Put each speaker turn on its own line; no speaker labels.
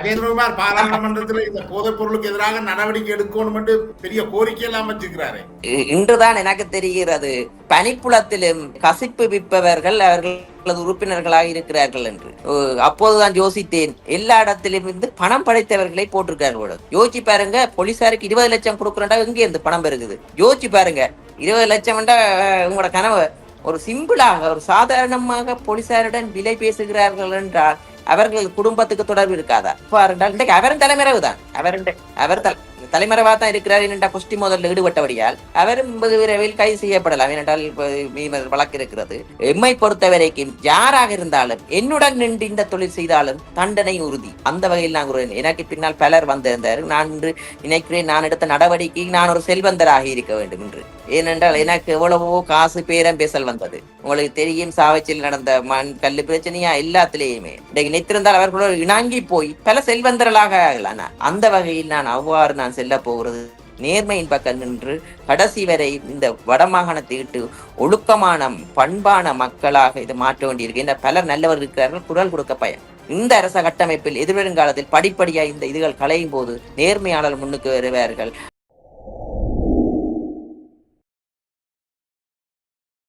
அஜேந்திரகுமார் பாராளுமன்றத்தில் இந்த போதைப் பொருளுக்கு எதிராக நடவடிக்கை எடுக்கணும் என்று பெரிய கோரிக்கை எல்லாம் வச்சிருக்கிறாரு.
இன்றுதான் எனக்கு தெரிகிறது. பனிப்புலத்திலும் கசிப்பு விற்பவர்கள் அவர்களது உறுப்பினர்களாக இருக்கிறார்கள் என்று. அப்போதுதான் யோசித்தேன். எல்லா இடத்திலும் இருந்து பணம் படைத்தவர்களை போட்டிருக்கார்கள் யோசிச்சு பாருங்க போலீசாருக்கு இருபது லட்சம் கொடுக்குறா எங்க இருந்து பணம் பெருகுது? யோசிச்சு பாருங்க இருபது லட்சம் உங்களோட கனவு. ஒரு சிம்பிளாக ஒரு சாதாரணமாக போலீசாருடன் விலை பேசுகிறார்கள் என்றால் அவர்கள் குடும்பத்துக்கு தொடர்பு இருக்காதா? பாருங்கள் அவரும் தலைமறைவு தான் அவருடைய அவர் தலைமறைவாக தான் இருக்கிறார் என்ற குஷ்டி மோதலில் ஈடுபட்டபடியால் அவரும் விரைவில் கைது செய்யப்படலாம் ஏனென்றால் வழக்கு இருக்கிறது. எம்மை பொறுத்த வரைக்கும் யாராக இருந்தாலும் என்னுடன் நின்று இந்த தொழில் செய்தாலும் தண்டனை உறுதி. அந்த வகையில் நான் கூறுவேன். எனக்கு பின்னால் பலர் வந்திருந்தார். நான் இன்று நினைக்கிறேன் நான் எடுத்த நடவடிக்கை நான் ஒரு செல்வந்தராக இருக்க வேண்டும் என்று. ஏனென்றால் எனக்கு எவ்வளவோ காசு பேரம் பேசல் வந்தது. உங்களுக்கு தெரியும் சாவச்சில் நடந்த மண் கல் பிரச்சனையா எல்லாத்திலேயுமே. இன்றைக்கு நித்திருந்தால் அவர்களோடு இணங்கி போய் பல செல்வந்தர்களாக ஆகலாம். அந்த வகையில் நான் அவ்வாறு நான் செல்ல போகிறது. நேர்மையின் பக்கம் நின்று கடைசி வரை இந்த வடமாகாணத்தை விட்டு ஒழுக்கமான பண்பான மக்களாக இதை மாற்ற வேண்டியிருக்கு. பலர் நல்லவர் இருக்கிறார்கள் குரல் கொடுக்க பயன் இந்த அரச கட்டமைப்பில் எதிர்வரும் காலத்தில் படிப்படியாக இந்த இதுகள் களையும் போது நேர்மையாளர் முன்னுக்கு வருவார்கள்.